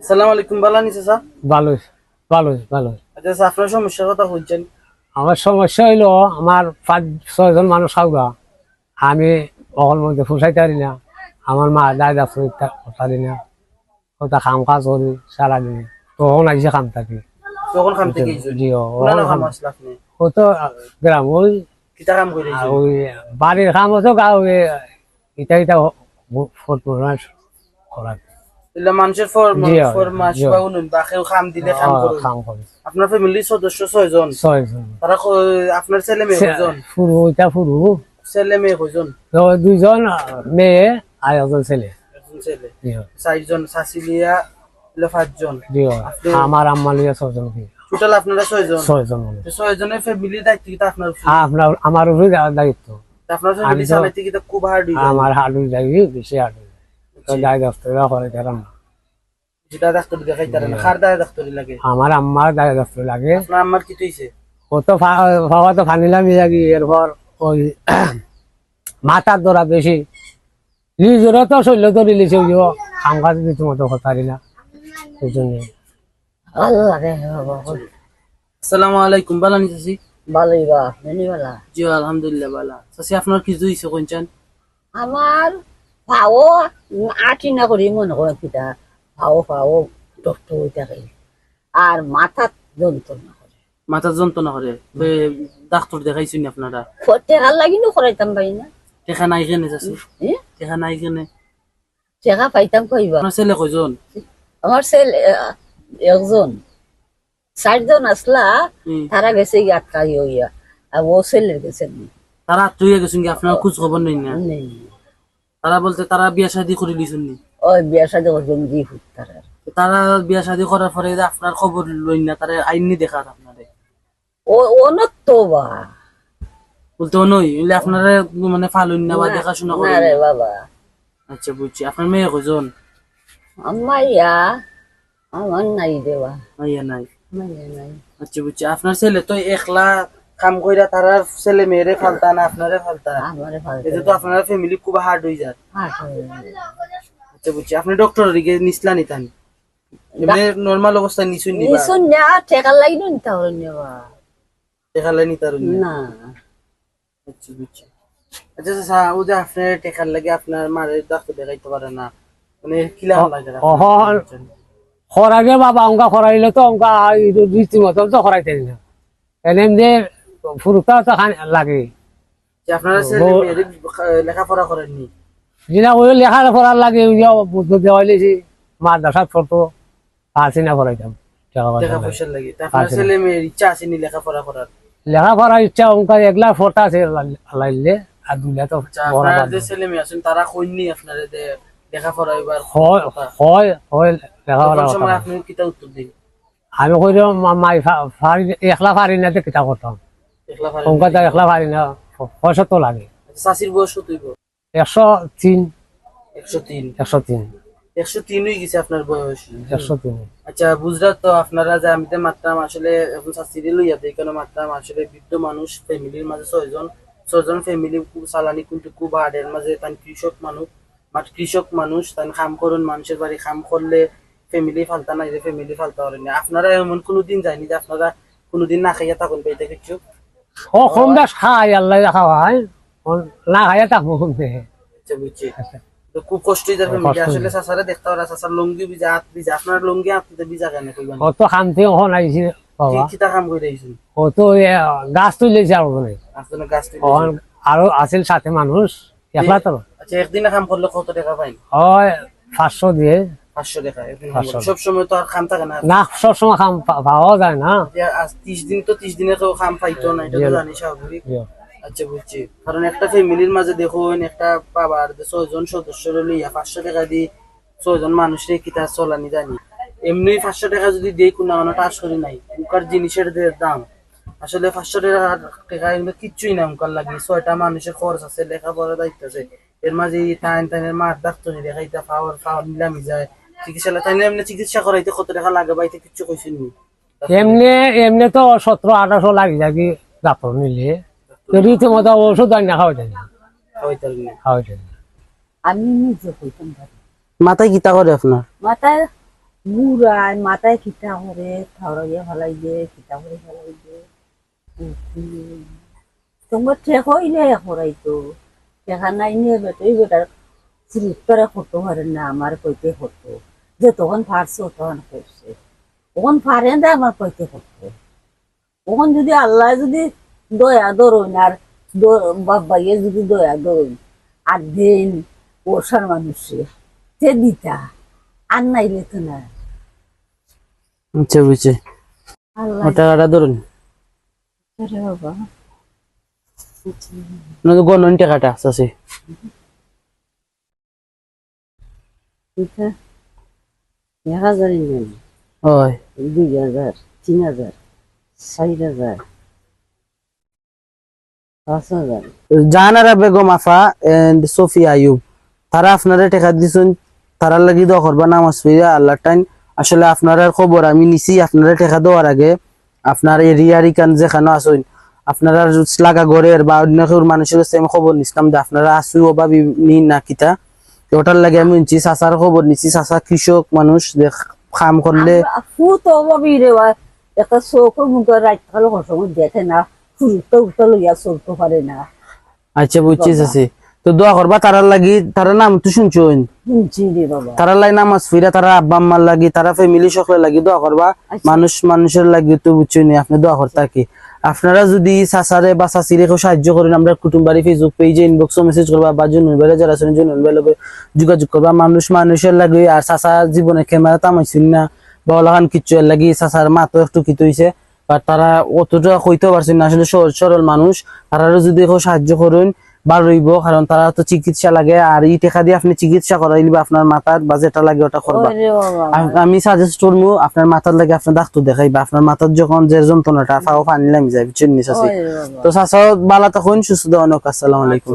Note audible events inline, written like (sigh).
আসসালামু আলাইকুম ভালো নিছে স্যার ভালো ভালো ভালো আচ্ছা স্যার আপনার সমস্যার কথা বলছেন আমার সমস্যা হইল আমার পাঁচ ছয়জন মানুষ খাওয়া আমি অকল মধ্যে ফুসাইতে পারি না আমার মা দাদা ফুসাইতে পারি না ওটা কাম কাজ করি সারাদিন তখন আইসে কাম থাকি তখন খাম থেকে জি ও তো গ্রাম ওই কিতা কাম করে ওই বাড়ির কাম হতো গা ওই ইটা ইটা ফটো করা মানুষের ফরমাস। বা উনুন বা কেউ খাম দিলে খাম করে আপনার ফ্যামিলির সদস্য ছয়জন। ছয়জন। তারা আপনার ছেলে মেয়ে কয়জন? ফুরু ওইটা ফুরু। ছেলে মেয়ে কয়জন? দুইজন মেয়ে আর একজন ছেলে। ছেলে। চারজন শাসিলিয়া এলা পাঁচজন। আমার আম্মা লিয়া ছয়জন টোটাল আপনারা ছয়জন? ছয়জন ছয়জনের ফ্যামিলির দায়িত্ব আপনার আপনার আমার উপরে দায়িত্ব। আপনার ফ্যামিলি চালাইতে খুব হার্ড আমার হাডু যাই বেশি হাডু তো যাই দপ্তরে করে দিলাম যেটা ডাক্তার দেখাইতারে না খার দায় ডাক্তারি লাগে? আমার আম্মার দায় লাগে। আপনার কি হইছে? ও তো তো ইয়াগি এরপর ওই (coughs) মাথার ধরা বেশি। নিজেরও তো শৈল্য তো হয়ে যাব কাম দিতে মতো পারি না এই জন্য। আসসালামু আলাইকুম বালা নিতেছি ভালোই বা মেনি বালা। জি আলহামদুলিল্লাহ বালা চাচি আপনার কি হইছে কোনচান আমার পাও আটি না করি মনে করে কিটা পাও পাও ডক্টর হয়ে থাকে আর মাথাত যন্ত্রণা করে মাথা যন্ত্রণা করে ডাক্তার দেখাইছেন আপনারা টেকার লাগিনো করাইতাম পাই না টেকা নাই কেনে চাচি এ? টেকা নাই কেনে টেকা পাইতাম কইবা আপনার ছেলে কয়জন আমার ছেলে একজন চারজন আসলা। তারা গেছে আটকা ইয়া আর ও ছেলের গেছে। তারা আত্মীয় গেছেন কি আপনার খোঁজ খবর নেই না নেই। তারা বলতে তারা বিয়া শাদী করে দিয়েছেন নি ওই বিয়া সাথে করবেন জি তারা। তারা বিয়া শাদী করার পরে আপনার খবর লই না তারা আইনি দেখার আপনারে। ও অনত তো বা। বলতে ও নই এলে আপনারা মানে ফালুন না বা দেখাশোনা না করেন। রে না। বাবা। আচ্ছা বুঝছি। আপনার মেয়ে কয়জন? আমার ইয়া আমার নাই দেওয়া মাইয়া নাই। নাই। আচ্ছা বুঝছি। আপনার ছেলে তো একলা কাম কইরা তারা ছেলে মেয়েরে ফালতা না আপনারে ফালতা? এতে তো আপনার ফ্যামিলি খুব হার্ড হয়ে যায়। আচ্ছা বুঝছি। আপনি ডক্টর দিকে নিসলা নিতান। এমনি নর্মাল অবস্থায় নিছুন নিবা। নিশুন না টেকার লাগিনো নিতে হলো নেওয়া দেখালে নিতার না। আচ্ছা বুঝছি। আচ্ছা আচ্ছা ও যে আপনার টেকার লাগে আপনার মারে ডাক্তার দেখাইতে পারে না। মানে কিলাম লাগে খরাগে বাবা অঙ্কা খরাইলে তো অঙ্কা রীতিমতো তো খরাইতে না এনে ফুরুকা তো লাগে। আপনারা লেখাপড়া করেননি। যেটা ওই লাগে বুদ্ধ দেওয়া মাদ্রাসাত আসি না পড়াইতাম ইচ্ছা একলা ফটো আছে আর তো আচ্ছা তারা কইনি আপনারে যে লেখাপড়া এবার হয় হয় হয় লেখাপড়া আমি কই দিও মাই ফারি একলা ফারি না তো কিতা করতাম। একলা ফারি না লাগে। আচ্ছা, চাষির বয়স কত একশো তিন। একশো তিন। একশো তিন। একশো তিন হয়ে গেছে আপনার বয়স। একশো তিন। আচ্ছা বুঝলাম তো আপনারা যে আমি মাত্রাম আসলে এখন শাস্তিরে লইয়া দিই কেন মাত্রাম আসলে বৃদ্ধ মানুষ ফ্যামিলির মাঝে ছয়জন ছয়জন ফ্যামিলি খুব চালানি কিন্তু খুব হার্ডের মাঝে তান কৃষক মানুষ কৃষক মানুষ তান করুন মানুষের বাড়ি কাম করলে ফ্যামিলি ফালতা নাই যে ফ্যামিলি ফালতা করেন না। আপনারা এমন কোনোদিন যায়নি যে আপনারা কোনোদিন না খাইয়া থাকুন পাইতে কিছু খাই আল্লাহ খাওয়াই না দেহে আচ্ছা বুঝছি। তো খুব কষ্টই যার ফ্যামিলি কষ্ট আসলে চাচারে দেখতে পারা চাচার লুঙ্গি ভিজা হাত ভিজা আপনার লুঙ্গি হাত ভিজা কেন কইবেন অত শান্তি ওখান আইছি বাবা। কিতা কাম আইছেন? গাছ তুলেছে আর আসলে গাছ থেকে আরও আছিল সাথে মানুষ। একলা তো। আচ্ছা একদিনে কাম করলে কত টাকা পাইন? হয় পাঁচশো দিয়ে। পাঁচশো টাকা সব সময় তো আর খাম থাকে না। না সবসময় খাম পা- পাওয়া যায় না। আজ ত্রিশ দিন তো ত্রিশ দিনে কেউ খাম পাইতো না এটা তো জানি স্বাভাবিক। আচ্ছা বুঝছি। কারণ একটা ফ্যামিলির মাঝে দেখুন একটা বাবার ছয়জন সদস্য লইয়া পাঁচশো টাকা দি ছয়জন মানুষের কিতা চলানি জানি। এমনি পাঁচশো টাকা যদি দিয়ে কোনো কোনো করি নাই। উকার জিনিসের দাম। আসলে পাঁচশো টাকা টাকা এগুলো কিচ্ছুই না উকার লাগে। ছয়টা মানুষের খরচ আছে লেখাপড়ার দায়িত্ব আছে। এর মাঝে এই টাইম টাইমের মার ডাক্তার দেখাইতে পাওয়ার পাওয়ার নিলামি যায়। চিকিৎসা তাই এমনি চিকিৎসা করাইতে কত টাকা লাগে বাইতে কিচ্ছু কইছেন নি? এমনি এমনি তো সতেরো আঠারোশো লাগি যাকি ডাক্তার নিলে। তো রীতিমতো ওষুধ আনি না খাওয়া যায় না হয়তো না। খাওয়া যায় না। আমি নিজে কইতাম মাথায় গীতা করে আপনার? মাথায় বুড়ায় মাথায় খিতা করে থাওড়াইয়া ফেলাই দে করে ফেলাই দে তোমার ঠেক হইলে হরাইতো ঠেকা নাই নিয়ে বেটাই বেটার। না আমার কইতে করতো যে তখন পারছে তখন করছে তখন পারে না আমার কইতে করতো তখন যদি আল্লাহ যদি দয়া ধরুন আর বাবাইয়ে যদি দয়া ধরুন আর দিন ওষার মানুষে সে দিতা আর নাইলে তো না। আচ্ছা বুঝছি। টাকাটা ধরুন। বাবা। গণন টাকাটা আছে এক হাজার নেন হয় দুই হাজার তিন হাজার চার হাজার পাঁচ হাজার জাহানারা বেগম আফা এন্ড সোফিয়া আয়ুব তারা আপনারা টেকা দিছেন তারা লাগি দোয়া করবা নামাজ পড়িয়া আল্লাহ টাইম আসলে আপনারা খবর আমি নিছি আপনারা টেকা দেওয়ার আগে আপনার এরিয়ার ইকান যেখানে আসুন আপনারা লাগা ঘরের বা অন্য কেউ মানুষের কাছে আমি খবর নিছিলাম যে আপনারা আসু বা নি না কিতা ওটার লাগে আমি নিচ্ছি চাচার খবর নিচ্ছি চাচা কৃষক মানুষ কাম করলে ফুট অভাবী রে বা একটা চৌকো মুখে রাত কালো সময় দেখে না ফুলতে উঠতে লইয়া চলতে পারে না। আচ্ছা বুঝছিস আছে তো দোয়া করবা তারার লাগি তারা নাম তো শুনছুন শুনছি রে বাবা তারা লাই নামাজ ফিরা তারা আব্বা আম্মার লাগি তারা ফ্যামিলি সকলে লাগি দোয়া করবা আচ্ছা। মানুষ মানুষের লাগি তো বুঝছই নি আপনি দোয়া করতে কি? আপনারা যদি সাসারে বা সাসিরে কেউ সাহায্য করেন, আমরা কুটুম্বারি ফেসবুক পেজে ইনবক্স মেসেজ করবা বা জুনুন বেলা যারা আছেন, জুনুন বেলা যোগাযোগ করবা। মানুষ মানুষের লাগে আর সাসার জীবনে ক্যামেরা তামাইছেন না। বা ওলাখান কিচ্ছু এর লাগে সাসার মা তো একটু কিত হয়েছে বা তারা অতটা কইতে পারছেন না, আসলে সহজ সরল মানুষ। তারা যদি কেউ সাহায্য করুন বা রইব কারণ তারা তো চিকিৎসা লাগে আর ই টেকা দিয়ে আপনি চিকিৎসা করাইলি বা আপনার মাথার বা যেটা লাগে ওটা করবা আমি সাজেস্ট করব আপনার মাথার লাগে আপনার ডাক্তার দেখাইবা আপনার মাথার যখন যে যন্ত্রণাটা ফাও পানি লামি যায় বুঝছেন নি চাচি? ওরে বাবা। তো চাচা বালা তখন সুস্থ অনেক আসসালামু আলাইকুম।